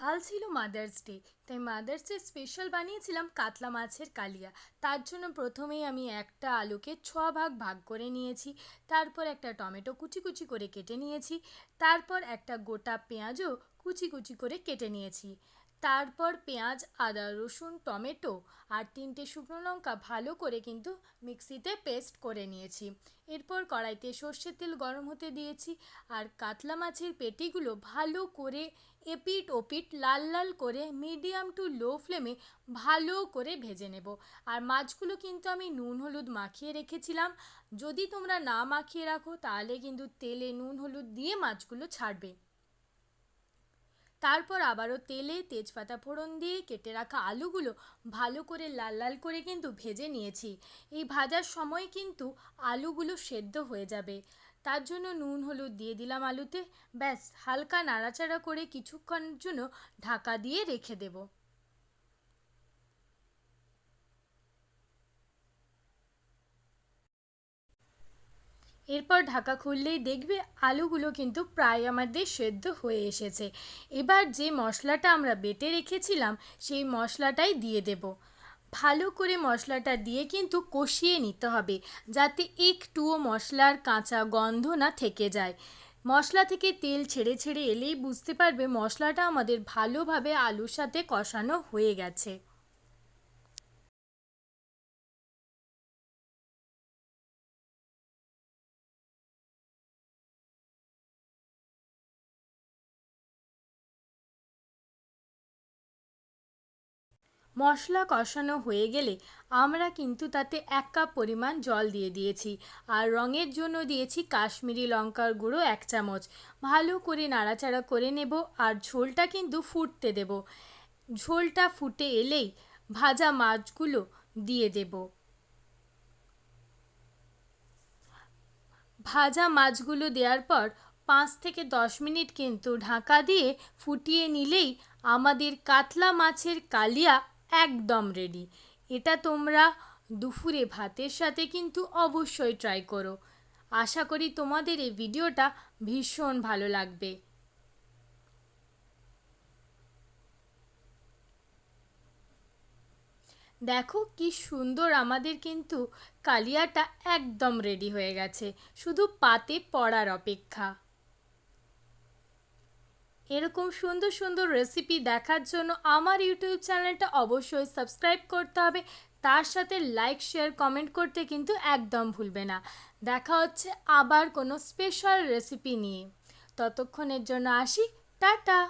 কাল ছিল mother's day তাই মাদার্স ডে স্পেশাল বানিয়েছিলাম কাতলা মাছের কালিয়া। তার জন্য প্রথমেই আমি একটা আলুকে ছ ভাগ ভাগ করে নিয়েছি, তারপর একটা টমেটো কুচি কুচি করে কেটে নিয়েছি, তারপর একটা গোটা পেঁয়াজও কুচি কুচি করে কেটে নিয়েছি। তারপর পেঁয়াজ, আদা, রসুন, টমেটো আর তিনটে শুকনো লঙ্কা ভালো করে কিন্তু মিক্সিতে পেস্ট করে নিয়েছি। এরপর কড়াইতে সর্ষের তেল গরম হতে দিয়েছি আর কাতলা মাছের পেটিগুলো ভালো করে এপিট ওপিট লাল লাল করে মিডিয়াম টু লো ফ্লেমে ভালো করে ভেজে নেব। আর মাছগুলো কিন্তু আমি নুন হলুদ মাখিয়ে রেখেছিলাম। যদি তোমরা না মাখিয়ে রাখো তাহলে কিন্তু তেলে নুন হলুদ দিয়ে মাছগুলো ছাড়বে। তারপর আবারও তেলে তেজপাতা ফোড়ন দিয়ে কেটে রাখা আলুগুলো ভালো করে লাল লাল করে কিন্তু ভেজে নিয়েছি। এই ভাজার সময় কিন্তু আলুগুলো সেদ্ধ হয়ে যাবে। তার জন্য নুন, হলুদ দিয়ে দিলাম আলুতে। ব্যাস, হালকা নাড়াচাড়া করে কিছুক্ষণের জন্য ঢাকা দিয়ে রেখে দেবো। এরপর ঢাকা খুললেই দেখবে আলুগুলো কিন্তু প্রায় আমাদের সেদ্ধ হয়ে এসেছে। এবার যে মশলাটা আমরা বেটে রেখেছিলাম, সেই মশলাটাই দিয়ে দেব। ভালো করে মশলাটা দিয়ে কিন্তু কষিয়ে নিতে হবে, যাতে একটুও মশলার কাঁচা গন্ধ না থেকে যায়। মশলা থেকে তেল ছেড়ে ছেড়ে এলেই বুঝতে পারবে মশলাটা আমাদের ভালোভাবে আলুর সাথে কষানো হয়ে গেছে। মশলা কষানো হয়ে গেলে আমরা কিন্তু তাতে এক কাপ পরিমাণ জল দিয়ে দিয়েছি। আর রঙের জন্য দিয়েছি কাশ্মীরি লঙ্কার গুঁড়ো এক চামচ। ভালো করে নাড়াচাড়া করে নেব আর ঝোলটা কিন্তু ফুটতে দেব। ঝোলটা ফুটে এলেই ভাজা মাছগুলো দিয়ে দেব। ভাজা মাছগুলো দেওয়ার পর পাঁচ থেকে দশ মিনিট কিন্তু ঢাকা দিয়ে ফুটিয়ে নিলেই আমাদের কাতলা মাছের কালিয়া একদম রেডি এটা তোমরা দুপুরে ভাতের সাথে কিন্তু অবশ্যই ট্রাই করো। আশা করি তোমাদের এই ভিডিওটা ভীষণ ভালো লাগবে। দেখো কি সুন্দর আমাদের কিন্তু কালিয়াটা একদম রেডি হয়ে গেছে। শুধু পাতে পড়ার অপেক্ষা। এরকম সুন্দর সুন্দর রেসিপি দেখার জন্য আমার ইউটিউব চ্যানেলটা অবশ্যই সাবস্ক্রাইব করতে হবে। তার সাথে লাইক শেয়ার কমেন্ট করতে কিন্তু একদম ভুলবে না। দেখা হচ্ছে আবার কোনো স্পেশাল রেসিপি নিয়ে। ততক্ষণের জন্য আসি। টাটা!